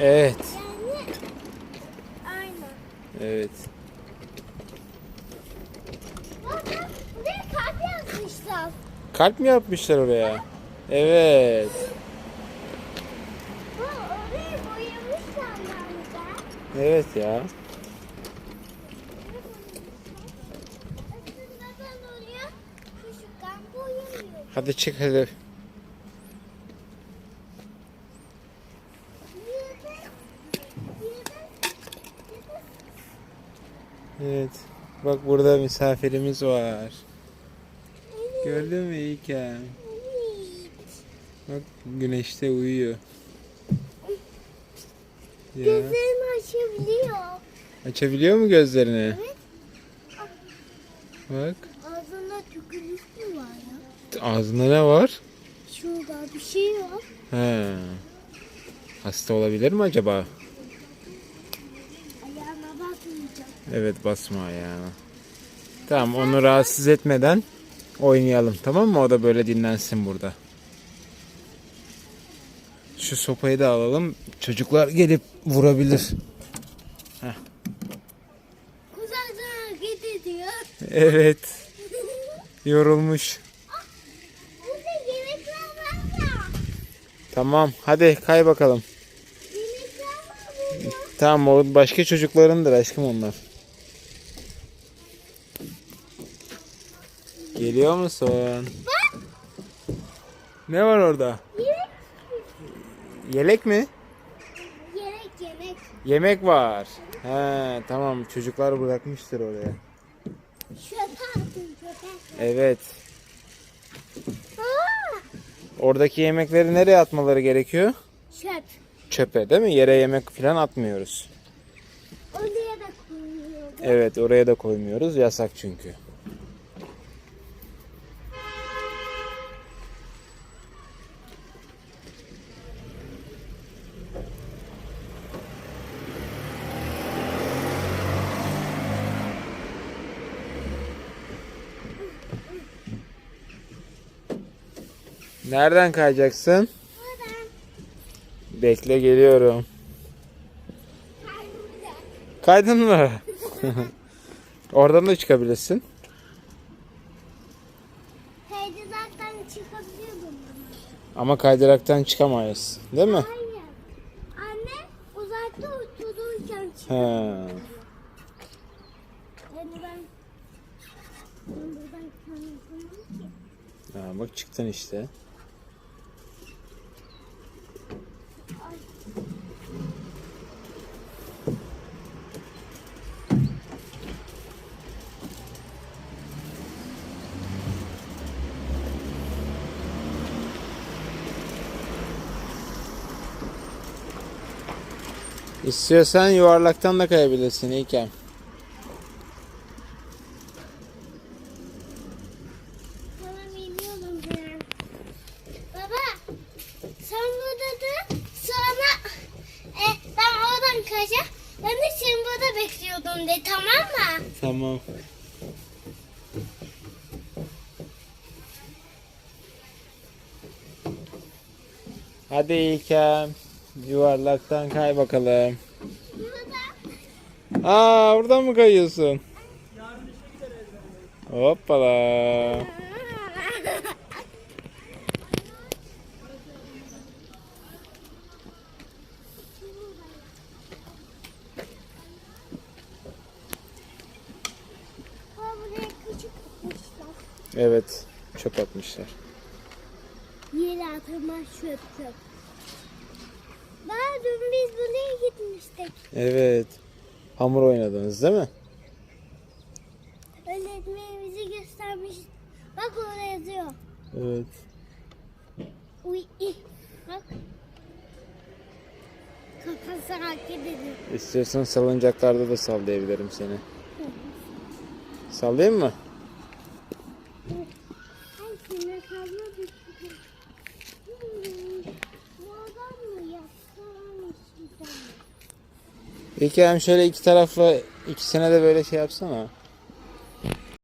Evet. Yani aynen. Evet. Bak bak buraya kalp yazmışlar. Kalp mi yapmışlar oraya? Evet. Bu orayı boyamışlar bence. Evet ya. Hadi çık hadi. Evet. Bak burada misafirimiz var. Gördün mü İlkem? Bak güneşte uyuyor. Ya. Gözlerimi açabiliyor. Açabiliyor mu gözlerini? Evet. Bak. Ağzında tükürük mü var ya? Ağzında ne var? Şurada bir şey var. He. Hasta olabilir mi acaba? Ayağına bakmayacağım. Evet basma ayağına. Tamam onu rahatsız etmeden oynayalım tamam mı? O da böyle dinlensin burada. Şu sopayı da alalım. Çocuklar gelip vurabilir. Uzaktan hareket ediyor. Evet. Yorulmuş. Burada yemekler var ya. Tamam hadi kay bakalım. Yemekler var burada. Tamam o başka çocuklarındır aşkım onlar. Geliyor musun? Bak. Ne var orada? Yelek mi? Yemek yemek. Yemek var. He tamam çocuklar bırakmıştır oraya. Çöpe attın çöpe. Evet. Aa, Oradaki yemekleri nereye atmaları gerekiyor? çöp. Çöpe değil mi? Yere yemek falan atmıyoruz. Oraya da koyuyorum. Evet oraya da koymuyoruz. Yasak çünkü. Nereden kayacaksın? Buradan. Bekle geliyorum. Kaydın mı? Oradan da çıkabilirsin. Teyzeden çıkabiliyordum. Ama kaydıraktan çıkamayız. Değil mi? Hayır. Anne uzakta otururken ki. Ha, bak çıktın işte. İstiyorsan yuvarlaktan da kayabilirsin İlkem. Sonra e. Ben de seni burada bekliyordum de tamam mı? Tamam. Hadi İlkem. Yuvarlaktan kay bakalım. Aa oradan mı kayıyorsun? Hoppala. Evet. Çöp atmışlar. Yere atılmaz çöp çöp. Gitmiştik. Evet. Hamur oynadınız değil mi? Öğretmenimizi göstermiş. Bak orada yazıyor. Evet. Uy, ih. bak. Kafası hareket ediyor. İstiyorsan salıncaklarda da sallayabilirim seni. Sallayayım mı? Ay sinir kalma bir şey. Hmm, Bu adam mı yaptı? Hangisi? İlkem şöyle iki tarafla ikisine de böyle şey yapsana.